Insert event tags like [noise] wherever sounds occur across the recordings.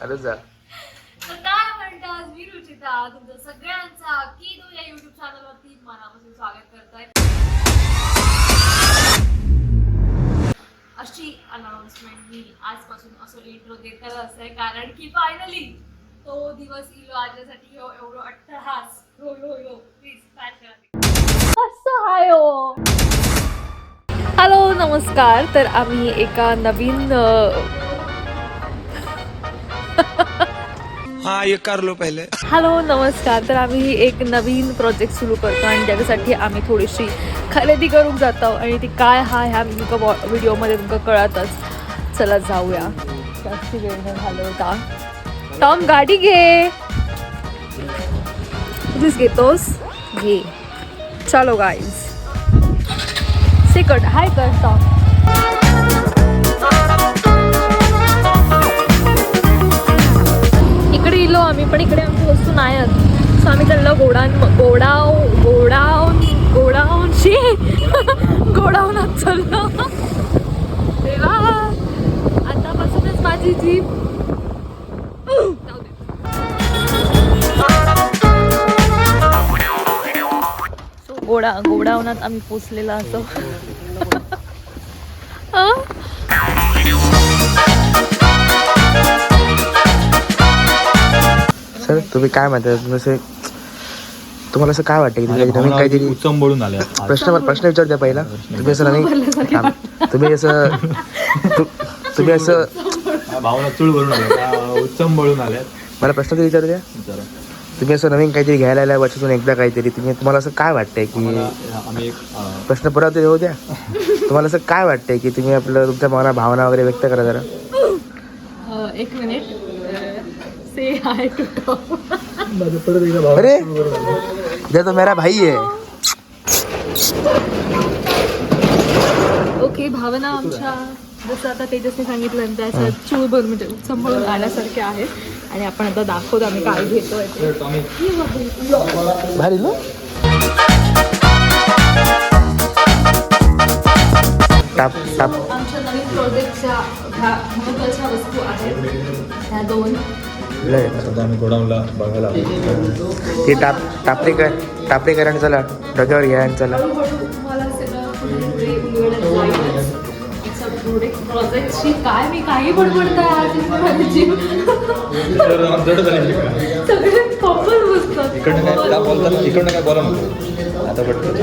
चालूच जा. तर काय म्हणतात मी रुचिता तुमचं सगळ्यांचा की तू या युट्यूब चॅनलवरती मनापासून स्वागत करताय. अशी अनाउन्समेंट मी आजपासून असं इंट्रो देत आहे कारण की फायनली तो दिवस इलो आजसाठी हो एवढं अट्टहास. हो हो हो. प्लीज काय करा कसं हाय हो. हॅलो नमस्कार. तर आम्ही एका नवीन हा एक कर लो हॅलो नमस्कार. तर आम्ही एक नवीन प्रोजेक्ट सुरू करतो आणि त्याच्यासाठी आम्ही थोडीशी खरेदी करूक जातो आणि ती काय हा ह्या तुमका व्हिडिओमध्ये तुमका कळतच. चला जाऊया. जास्ती वेळ न घालवता. टॉम गाडी घे. तुझीच घेतोस? घे. चलो गाईज सिकट हाय कर टॉम. गेलो आम्ही पण इकडे आमची वस्तू नाही आहेत सो आम्ही चाललो गोडान गोडाव गोडावून गोडावून शी [laughs] चाललो. तेव्हा आतापासूनच माझी जीभ गोडा गोडावनात आम्ही पोचलेला असो. सर तुम्ही काय म्हणता? तुम्ही असं तुम्हाला असं काय वाटतं की तुम्ही नवीन काहीतरी उचंबळून प्रश्न प्रश्न विचारू द्या पहिला तुम्ही असं नवीन थांब. तुम्ही असं तु- तुम्ही असं भावना चूळ भरून आल्या उचंबळून आल्या. मला प्रश्न तरी विचारू द्या. जरा तुम्ही असं नवीन काहीतरी घ्यायला आलाय वर्षातून एकदा काहीतरी. तुम्ही तुम्हाला असं काय वाटतंय की आम्हाला आम्ही एक अं, प्रश्न परत येऊ द्या. तुम्हाला असं काय वाटतंय की तुम्ही आपलं तुमच्या भावना भावना वगैरे व्यक्त करा जरा. एक मिनिट. से हाय टू अरे ये तो मेरा भाई है। ओके भावना आमच्या जसं आता तेजसने सांगितलं त्याच्या चूळ भरून म्हणजे सांभाळून आल्यासारखे आहेत आणि आपण आता दाखवतो आम्ही काय घेतोय ते. भारी ना? टाप टाप आमच्या नवीन प्रोजेक्टच्या ह्या महत्त्वाच्या वस्तू आहेत. ह्या दोन. सध्या आम्ही गोडाऊनला बघायला आलो. ते टाप टापरेकर टापरेकरांनी चला डोक्यावर घ्या आणि चला. काय मी काही इकडनं काय बोलतात इकडनं काय बोला आता पटकन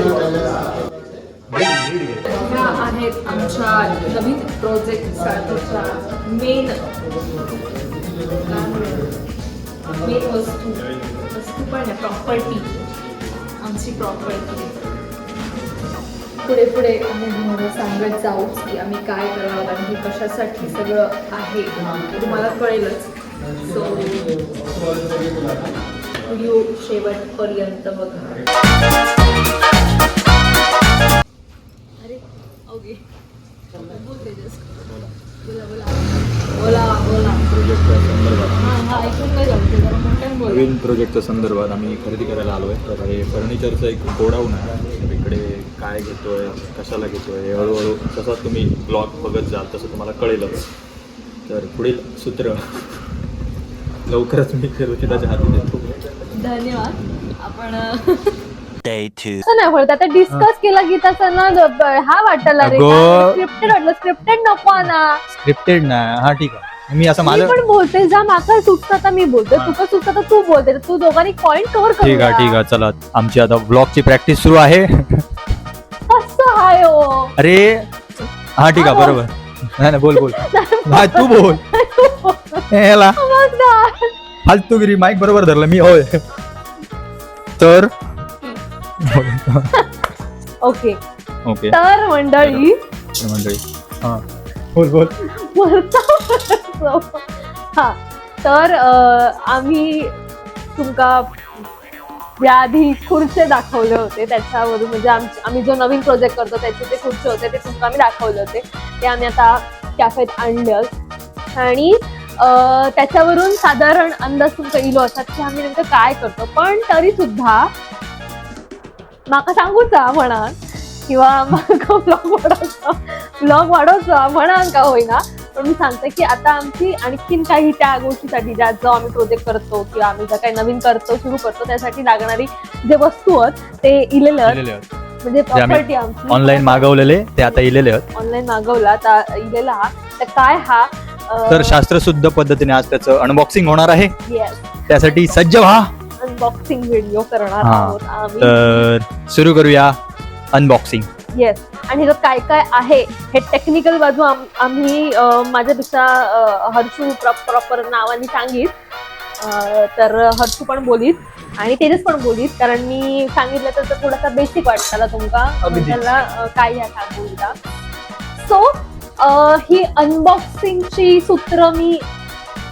आहेत आमच्या नवीन प्रोजेक्टसाठीच्या मेन मेन वस्तू. वस्तू पण आहे प्रॉपर्टी आमची प्रॉपर्टी पुढे पुढे आम्ही तुम्हाला सांगत जाऊ की आम्ही काय करावं आणि हे कशासाठी सगळं आहे तुम्हाला कळेलच. सो व्हिडिओ शेवटपर्यंत बघा. नवीन प्रोजेक्टच्या संदर्भात आम्ही खरेदी करायला आलो आहे तर हे फर्निचरचं एक गोडाऊन आहे. इकडे काय घेतोय कशाला घेतोय हे हळूहळू जसा तुम्ही ब्लॉग बघत जाल तसं तुम्हाला कळेलच. तर पुढील सूत्र. लवकरच मी रुचिताच्या हाती देतो. धन्यवाद. आपण नाही बोलत आता डिस्कस केला गीताचा ना हा वाटला रे. स्क्रिप्टेड वाटलं. स्क्रिप्टेड नको ना स्क्रिप्टेड नाही. हा ठीक आहे. मी असं मी माझं पण बोलते जा माका सुचतं तर मी बोलते. तुका सुचतं तर तू बोलते. तू दोघांनी पॉइंट कव्हर कर ठीक आहे ठीक आहे चला. आमची आता ब्लॉगची प्रॅक्टिस सुरू आहे. कसं हाय हो. अरे हा ठीक आहे बरोबर. नाही नाही बोल बोल. [laughs] नाही तू बोल. याला. मग ना. फालतूगिरी माईक बरोबर धरलं मी होय. तर? [laughs] ओके. ओके. तर मंडळी मंडळी हा. बोल बोल. वरचा हा तर आम्ही तुमका याआधी खुर्चे दाखवले होते त्याच्यावरून. म्हणजे आमचे आम्ही जो नवीन प्रोजेक्ट करतो त्याचे ते खुर्चे होते ते तुमका आम्ही दाखवले होते. ते आम्ही आता कॅफेत आणले. आणि त्याच्यावरून साधारण अंदाज तुमचा इलो असतात की आम्ही नेमकं काय करतो. पण तरी सुद्धा माका सांगूचा म्हणा किंवा म्हाका ब्लॉग वाडोवचो ब्लॉग वाडोवचो म्हणा का होईना पण मी सांगते की आता आमची आणखीन काही त्या गोष्टीसाठी ज्या जो आम्ही प्रोजेक्ट करतो किंवा आम्ही ज्या काही नवीन करतो सुरू करतो त्यासाठी लागणारी जे वस्तू आहेत ते इलेलं आहेत. म्हणजे प्रॉपर्टी आमची. ऑनलाईन मागवलेले ते आता इलेले आहेत. ऑनलाईन मागवला तर इलेला हा. तर काय हा तर शास्त्रशुद्ध पद्धतीने आज त्याचं अनबॉक्सिंग होणार आहे. येस त्यासाठी सज्ज व्हा. अनबॉक्सिंग व्हिडिओ करणार. आहोत तर सुरू करूया. अनबॉक्सिंग येस आणि ह्याच्यात काय काय आहे हे टेक्निकल बाजू आम- आम्ही माझ्यापेक्षा हर्षू प्रॉपर नावाने सांगित तर हर्षू पण बोलीत आणि तेजस पण बोलीत. कारण मी सांगितलं तर तो थोडासा बेसिक वाटत त्याला तुमका. त्याला काय ह्या सांगू सो ही अनबॉक्सिंगची सूत्र मी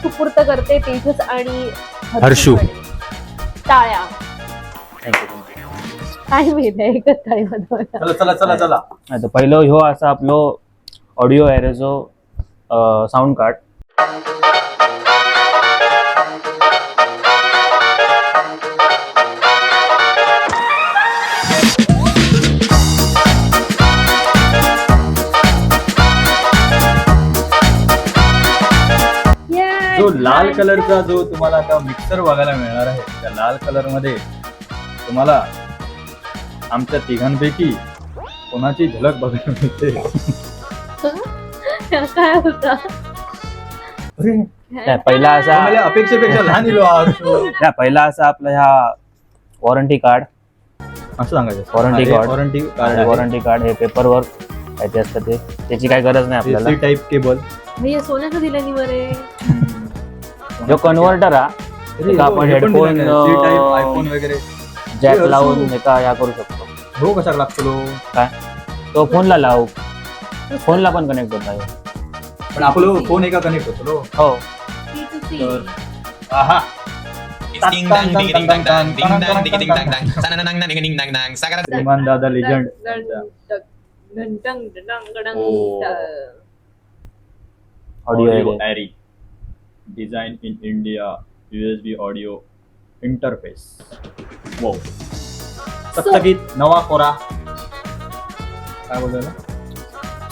सुपूर्त करते तेजस आणि हर्षू. टाळ्या. काय माहिती आहे एकच चला चला चला चला. नाही तर पहिलं ह्यो असा आपलो ऑडिओ एरेजो साऊंड कार्ड जो लाल. कलरचा जो तुम्हाला आता मिक्सर बघायला मिळणार आहे त्या लाल कलरमध्ये तुम्हाला आमच्या तिघांपैकी कोणाची झलक बघायला मिळते? [laughs] काय होता? नाही, पहिला असा मला अपेक्षेपेक्षा लहान इलो आहात तो. नाही, पहिला असा आपला ह्या वॉरंटी कार्ड. असं सांगायचं. Warranty card. Warranty card warranty card हे पेपरवर काय ते असतं ते. त्याची काही गरज नाही आपल्याला. टाईप केबल भैया सोन्याचं दिलं बरे. जो कन्व्हर्टर हा एका आपण हेडफोन आयफोन वगैरे. जॅक लावून. एका या करू शकतो. हो कसा लागतो तो? फोनला लावू. फोनला पण कनेक्ट होता ह्यो. पण आपलं फोन एका कनेक्ट होतो हो. तर आहा. श्रीमान दादा legend audio design in India USB audio interface वो सप्तगीत नवा कोरा. काय बोलतोय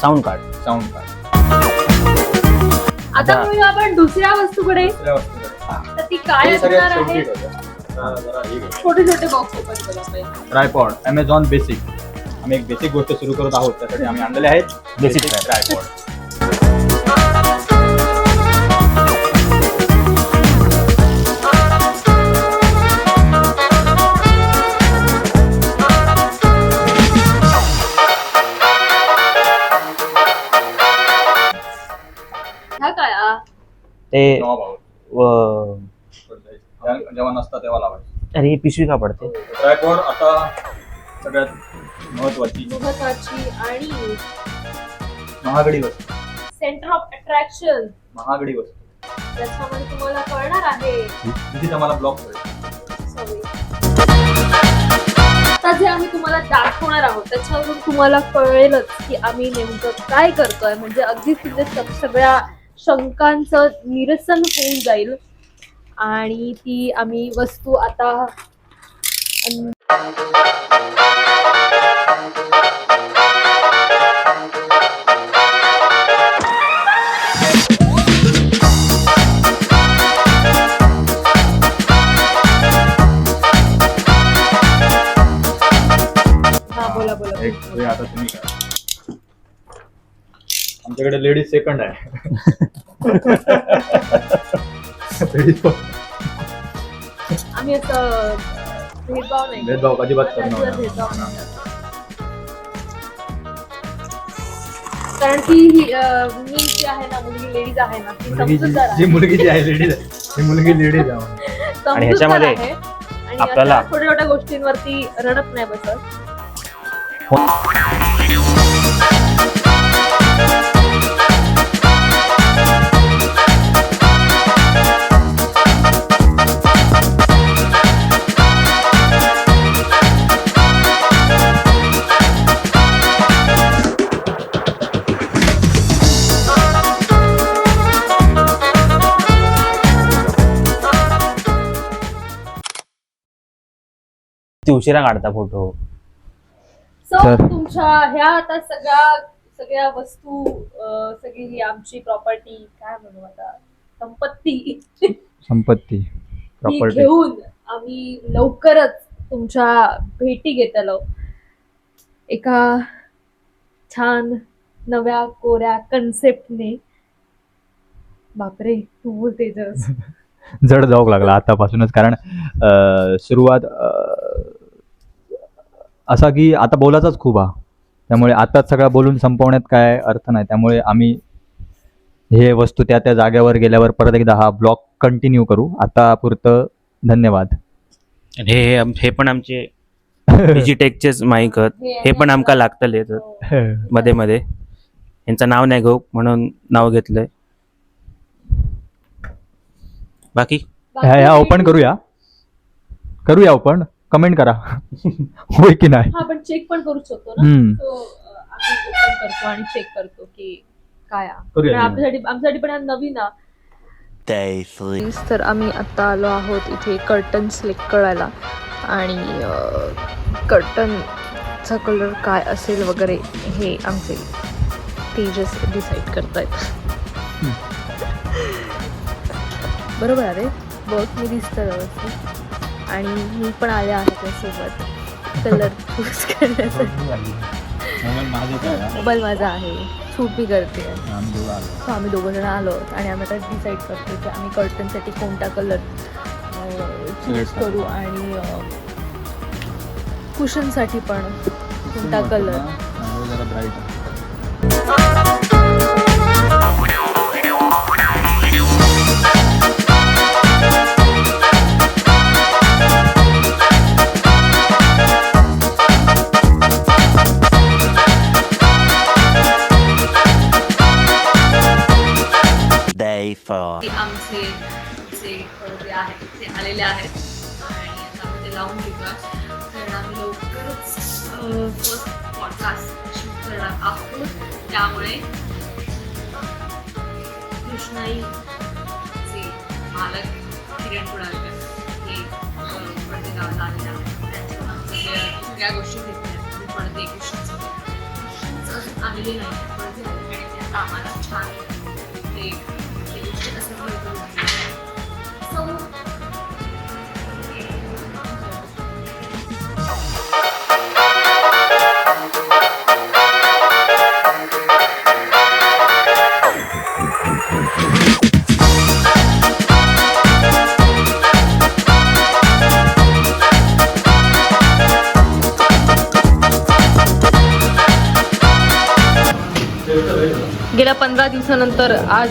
साऊंड कार्ड साऊंड कार्ड आता बघूया आपण दुसऱ्या वस्तूकडे. दुसऱ्या वस्तूकडे. तर ती काय हे असणार आहे. हा, जरा हे. छोटे छोटे बॉक्स ओपन करा पहिले ट्रायपॉड अमेझॉन बेसिक आम्ही एक बेसिक गोष्ट सुरू करत आहोत त्यासाठी आम्ही आणलेले आहेत. Basic ट्रायपॉड ते व- जेव्हा नसतं तेव्हा लावायचं. अरे ही पिशवी का पडते? ट्रायपॉड आता सगळ्यात महत्वाची महत्वाची आणि महागडी वस्तू. सेंटर ऑफ अट्रॅक्शन महागडी वस्तू. त्याच्यामध्ये तुम्हाला कळणार आहे. तिथे आम्हाला ब्लॉक सवयी. आता जे आम्ही तुम्हाला दाखवणार आहोत त्याच्यावरून तुम्हाला कळेलच की आम्ही नेमकं काय करतोय. म्हणजे अगदी स- सगळ्या शंकांचं निरसन होऊन जाईल. आणि ती आम्ही वस्तू आता हा बोला बोला. एक आता तुम्ही करा. आमच्याकडे लेडीज सेकंड आहे लेडीज आम्ही असं भेदभाव नाही भेदभाव अजिबात करणार त्याचा नाही. भेदभाव नाही. कारण की ही, अं, मी जी आहे ना मुलगी लेडीज आहे ना ती मुलगी जी समजूतदार जी आहे. मुलगी जी आहे लेडीज आहे ती मुलगी लेडीज आहे समजूतदार ह्याच्यामध्ये आहे. आणि आपल्याला- अशा छोट्या छोट्या गोष्टींवरती रडत नाही बसत उशिरा काढता फोटो सो तर- तुमच्या ह्या आता सगळ्या सगळ्या वस्तू अं, सगळी ही आमची प्रॉपर्टी काय म्हणू आता संपत्ती. संपत्ती ती प्रॉपर्टी घेऊन आम्ही लवकरच तुमच्या भेटी घेतलो. एका छान नव्या कोऱ्या कन्सेप्टने बापरे तू बोल तेजस. [laughs] जड जाऊ लागला आतापासूनच कारण अं, सुरुवात अं, असा की आता बोलायचाच खूप हा. त्यामुळे आताच सगळं बोलून संपवण्यात काय अर्थ नाही. त्यामुळे आम्ही हे वस्तू त्या त्या जागेवर गेल्यावर परत एकदा हा ब्लॉग कंटिन्यू करू. आता पुरतं धन्यवाद. हे हे आम- हे पण आमचे [laughs] डिजिटेकचेच माईक आहेत. हे पण आमका लागतले [laughs] मध्ये मध्ये. यांचं नाव नाही घेऊ म्हणून नाव घेतलंय. बाकी? ह्या ह्या ओपन करूया. करूया ओपन कमेंट करा. होय की नाही? हा आपण चेक पण करू शकतो ना. हम्म. अं, open करतो आणि चेक करतो की काय हा. करूया. पण आपल्यासाठी आमच्यासाठी पण हा नवीन हा. तर आम्ही आता आलो आहोत इथे कर्टन सिलेक्ट करायला. आणि कर्टनचा कलर काय असेल वगैरे हे आमचे तेजस डिसाईड करतायत. बरोबर आहे बघ मी दिसतं व्यवस्थित. आणि मी पण आले आहे त्यासोबत. कलर चूज करण्यासाठी. मोबाईल माझा आहे. शूट मी करते. सो आम्ही दोघं जण आलो आहोत आणि आम्ही आता डिसाईड करतो की आम्ही कर्टनसाठी कोणता कलर चूज करू आणि कुशनसाठी पण कोणता कलर किरण कुडाळकर हे अं, गावाला आलेले त्या सगळ्या गोष्टी घेतल्या. म्हणजे पडदे आलेले नाही पडदे आणि आम्हाला छान ते गेल्या पंधरा दिवसानंतर आज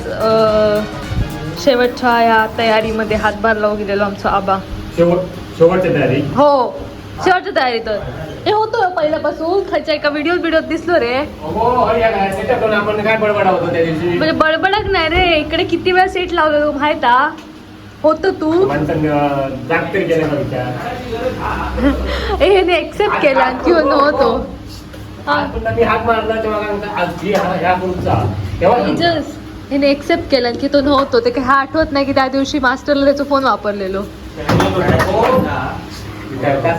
शेवटच्या या तयारीमध्ये हातभार लावून गेलेलो आमचा आबा. शेवटची तयारी? हो शेवटच्या तयारी तर. हे होतो पहिल्यापासून. खायच्या एका व्हिडिओ व्हिडिओ दिसलो रे. म्हणजे बडबडक नाही रे. इकडे किती वेळा सेट लावलेलो माहीत हा होतं तू. ह्याने एक्सेप्ट केला किंवा [laughs] नव्हतो हा. आपण मी हात मारला तेव्हा काय म्हणतात, आज जी हा- ह्या ग्रुपचा. तेव्हा तेजस ह्याने एक्सेप्ट केला की तो नव्हतो. ते काय हा आठवत नाही की त्या दिवशी मास्टरला त्याचा फोन वापरलेलो.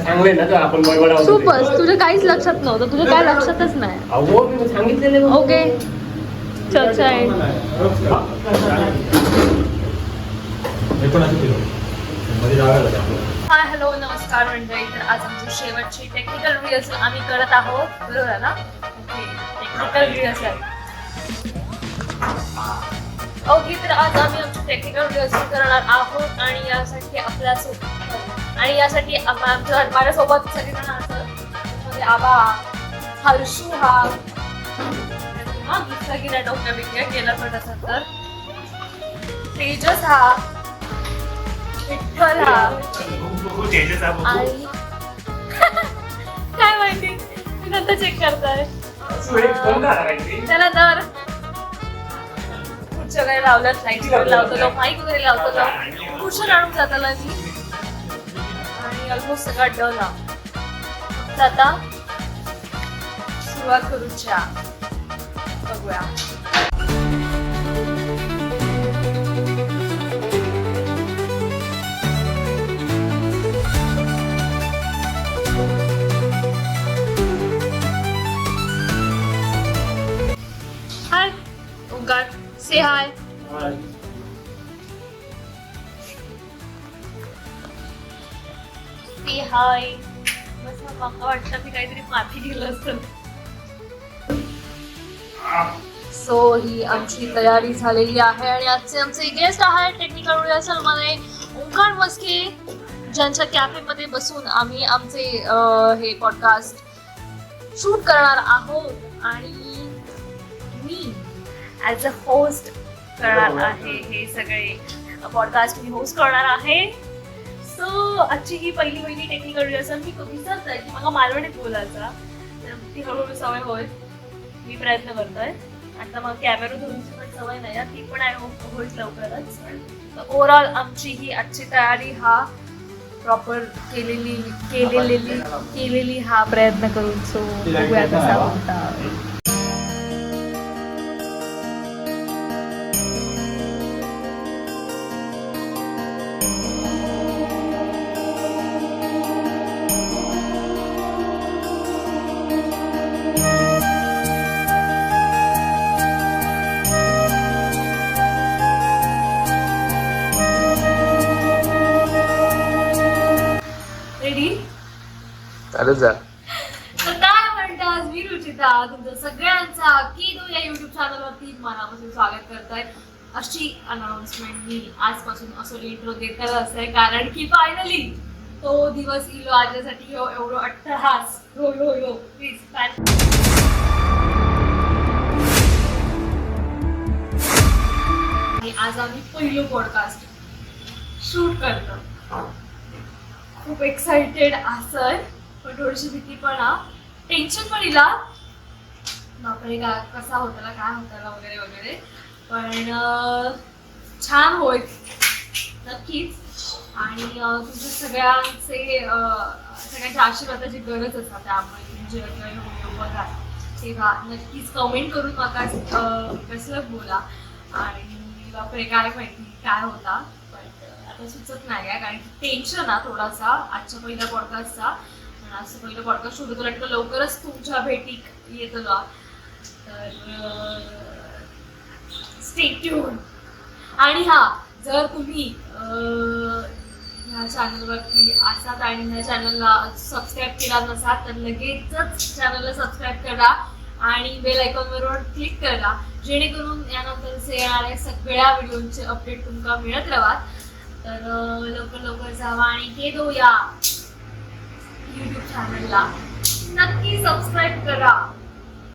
सांगले ना तो आपण तुझ्या काहीच लक्षात नव्हतं. तुझ्या काय लक्षातच नाही. ओके चर्चा एंड हाय हॅलो नमस्कार मंडळी. तर आज आमची शेवटची टेक्निकल रिहर्सल आम्ही करत आहोत. बरोबर आहे ना? ओके टेक्निकल रिहर्सल ओके तर आज आम्ही आमची टेक्निकल रिहर्सल करणार आहोत आणि यासाठी आपल्या आणि यासाठी आमच्या माझ्यासोबत सगळेजण असतात म्हणजे आबा हर्षू हा. हा दुसरा गेला डॉक्टर विद्या गेला पण असं तर. तेजस हा. विठ्ठल आणि [laughs] काय माहिती? मी नंतर चेक करताय त्याला तर. खुर्च्या वगैरे लावल्यात लाइट वगैरे लावतो माईक वगैरे लावतो खुर्च्या आणून जाताला मी आणि ऑलमोस्ट सगळा डन आता सुरुवात करूच्या. बघूया. हाय. बस म्हाका वाटतं मी काहीतरी माफी दिलं असतं. सो ही आमची तयारी झालेली आहे आणि आजचे आमचे गेस्ट आहेत. टेक्निकल रिहर्सलमध्ये ओंकार मस्के ज्यांच्या कॅफेमध्ये बसून आम्ही आमचे हे पॉडकास्ट शूट करणार आहोत. आणि मी ॲज अ होस्ट करणार आहे हे सगळे पॉडकास्ट मी होस्ट करणार आहे. सो आजची ही पहिली पहिली टेक्निकल रिहर्सल मी विसरत आहे की मला मालवणीत बोलायचा. तर ती हळूहळू सवय होईल. मी प्रयत्न करतोय. आता मग कॅमेरा धरूनची पण सवय नाही आहे. ती पण आहे हो- होईल लवकरच. ओव्हरऑल आमची ही आजची तयारी हा प्रॉपर केलेली केलेली केलेली हा प्रयत्न करून. सो बघूया कसा होता. चालत जा. तर काय म्हणतात मी रुचिता? तुमचं सगळ्यांचा की तू या युट्यूब चॅनलवरती मनापासून स्वागत करताय. अशी अनाउन्समेंट मी आजपासून असं इंट्रो देत असते कारण की फायनली तो दिवस इलो आजसाठी. हो एवढं अट्टहास. हो हो हो प्लीज आणि आज आम्ही पहिलं पॉडकास्ट शूट करतो खूप एक्साइटेड असं पण थोडीशी भीती पण हा. टेन्शन पण इला बापरे का कसा होताला काय होताला वगैरे वगैरे. पण छान होईल नक्कीच. आणि तुमच्या सगळ्यांचे सगळ्यांच्या आशीर्वादाची गरज असतात त्यामुळे तुम्ही जेव्हा बघा तेव्हा नक्कीच कमेंट करून मला कसलं बोला. आणि बापरे काय माहिती काय होता. पण आता सुचत नाही आहे कारण टेन्शन हा थोडासा आजच्या पहिल्या पॉडकास्टचा असं आजचं पहिलं पॉडकास्ट शोधतो वाटतं लवकरच तुमच्या भेटी येत तर स्टेट्यून आणि हा जर तुम्ही ह्या चॅनलवरती असाल आणि ह्या चॅनलला सबस्क्राईब केला नसाल तर लगेचच चॅनलला सबस्क्राईब करा आणि बेल आयकॉनवर क्लिक करा जेणेकरून यानंतरचे येणाऱ्या सगळ्या व्हिडिओचे अपडेट तुमका मिळत राहतात तर लवकर लवकर जावा आणि हे दो या यूट्यूब चॅनलला नक्की सबस्क्राईब करा.